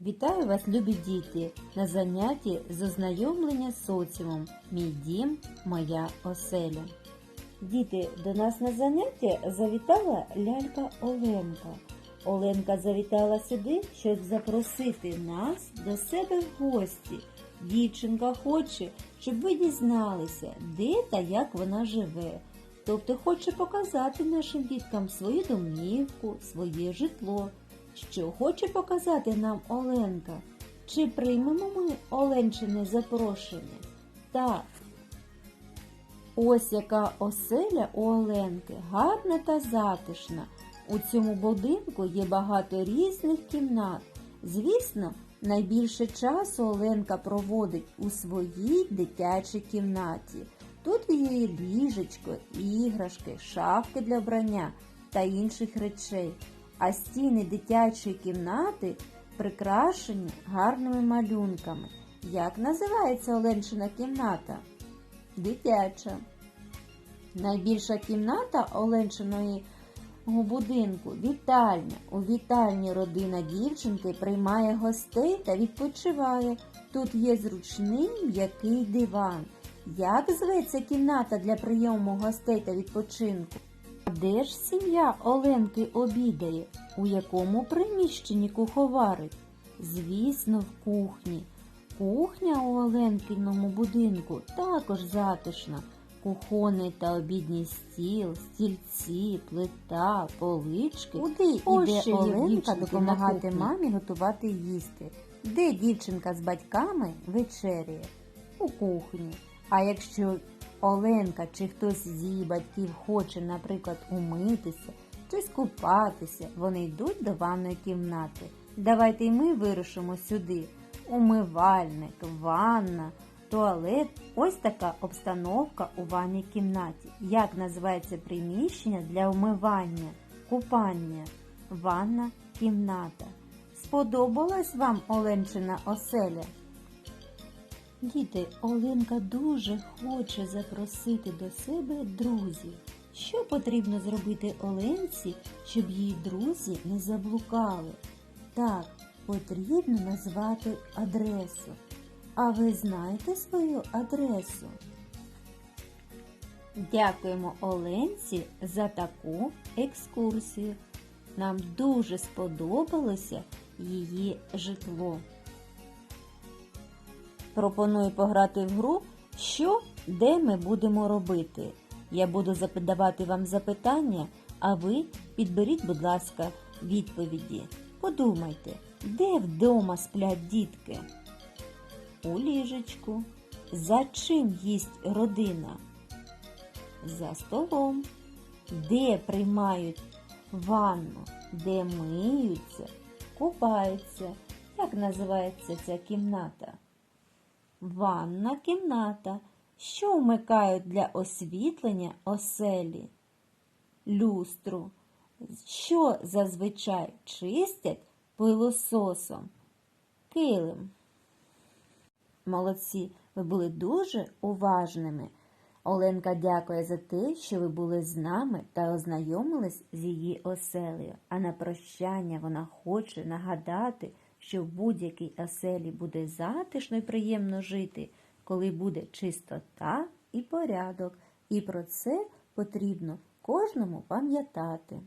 Вітаю вас, любі діти, на занятті з ознайомлення з соціумом Мій дім, моя оселя. Діти, до нас на заняття завітала лялька Оленка. Оленка завітала сюди, щоб запросити нас до себе в гості. Дівчинка хоче, щоб ви дізналися, де та як вона живе. Тобто хоче показати нашим діткам свою домівку, своє житло. Що хоче показати нам Оленка? Чи приймемо ми Оленчине запрошення? Так. Ось яка оселя у Оленки, гарна та затишна. У цьому будинку є багато різних кімнат. Звісно, найбільше часу Оленка проводить у своїй дитячій кімнаті. Тут є ліжечко, іграшки, шафки для вбрання та інших речей а стіни дитячої кімнати прикрашені гарними малюнками. Як називається Оленшина кімната? Дитяча. Найбільша кімната Оленшиної будинку вітальня. У вітальні родина дівчинки приймає гостей та відпочиває. Тут є зручний м'який диван. Як зветься кімната для прийому гостей та відпочинку? А де ж сім'я Оленки обідає? У якому приміщенні куховарить? Звісно, в кухні. Кухня у Оленкиному будинку також затишна. Кухонний та обідній стіл, стільці, плита, полички. Куди Ось іде Оленка допомагати мамі готувати їсти? Де дівчинка з батьками вечеряє? У кухні. А якщо Оленка чи хтось з її батьків хоче, наприклад, умитися чи скупатися, вони йдуть до ванної кімнати. Давайте й ми вирушимо сюди. Умивальник, ванна, туалет. Ось така обстановка у ванній кімнаті. Як називається приміщення для умивання, купання? Ванна кімната. Сподобалась вам Оленчина оселя? Діти, Оленка дуже хоче запросити до себе друзів. Що потрібно зробити Оленці, щоб її друзі не заблукали? Так, потрібно назвати адресу. А ви знаєте свою адресу? Дякуємо Оленці за таку екскурсію. Нам дуже сподобалося її житло. Пропоную пограти в гру, що, де ми будемо робити. Я буду задавати вам запитання, а ви підберіть, будь ласка, відповіді. Подумайте, де вдома сплять дітки? У ліжечку. За чим їсть родина? За столом. Де приймають ванну? Де миються, купаються? Як називається ця кімната? Ванна кімната. Що вмикають для освітлення оселі? Люстру. Що зазвичай чистять пилососом? Килим. Молодці, ви були дуже уважними. Оленка дякує за те, що ви були з нами та ознайомились з її оселею. А на прощання вона хоче нагадати, що в будь-якій оселі буде затишно і приємно жити, коли буде чистота і порядок. І про це потрібно кожному пам'ятати.